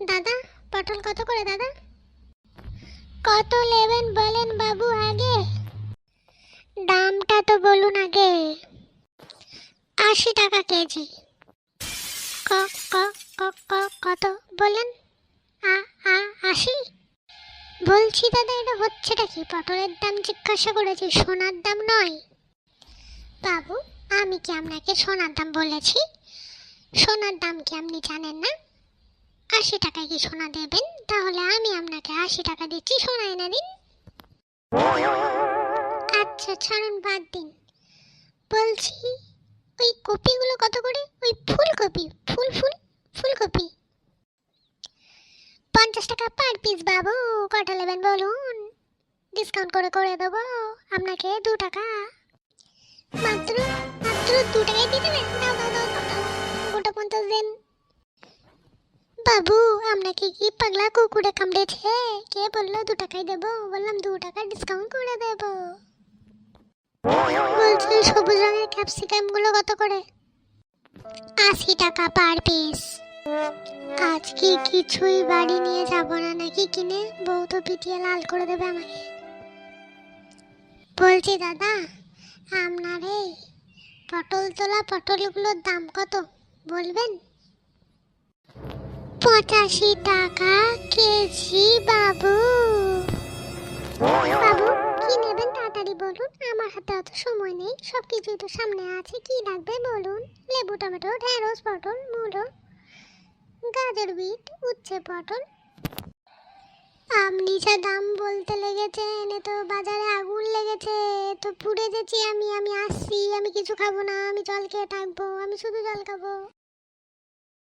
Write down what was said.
দাদা, পটল কত করে দাদা? কত নেবেন বলেন বাবু আগে। দামটা তো বলুন আগে। আশি টাকা কেজি। ক ক ক ক, কত বলেন আ আ, আশি? বলছি দাদা, এটা হচ্ছেটা কি? পটলের দাম জিজ্ঞাসা করেছি, সোনার দাম নয়। বাবু, আমি কি আপনাকে সোনার দাম বলেছি? সোনার দাম কি আপনি জানেন না? আশি টাকায় কি সোনা দেবেন? তাহলে আমি আপনাকে আশি টাকা দিচ্ছি, সোনা এনে দিন। আচ্ছা ছাড়ুন, বাদ দিন। বলছি, ওই কপিগুলো কত করে? ওই ফুলকপি, ফুল ফুল, ফুলকপি। পঞ্চাশ টাকা পার পিস, বাবু, কটা নেবেন বলুন? ডিসকাউন্ট করে করে দেবো। আপনাকে দু টাকা। মাত্র মাত্র দু টাকায় বাবু, আপনাকে কি পাগলা কুকুরে কামড়েছে? কে বলল দু টাকায় দেবো? বললাম দু টাকা ডিসকাউন্ট করে দেবো। বলছি সবুজ রঙের ক্যাপসিকামগুলো কত করে? আশি টাকা পার পিস আজকে কিছুই বাড়ি নিয়ে যাব না, নাকি কিনে? বউ তো পিটিয়ে লাল করে দেবে আমাকে। বলছি, দাদা, আপনার এই পটল তোলা পটলগুলোর দাম কত? বলবেন? পঁচাশি টাকা কেজি, বাবু। বাবু, কি নেবেন তাড়াতাড়ি বলুন? আমার হাতে অত সময় নেই। সব কিছুই তো সামনে আছে। কি লাগবে বলুন? লেবু, টমেটো, ঢেঁড়স, পটল, মূলো, গাজর, বিট, উচ্ছে, পটল। আপনি যা দাম বলতে লেগেছেন, এ তো বাজারে আগুন লেগেছে। তো পুড়ে গেছি আমি আমি আসছি। আমি কিছু খাব না, আমি জল খেয়ে থাকব, আমি শুধু জল খাব।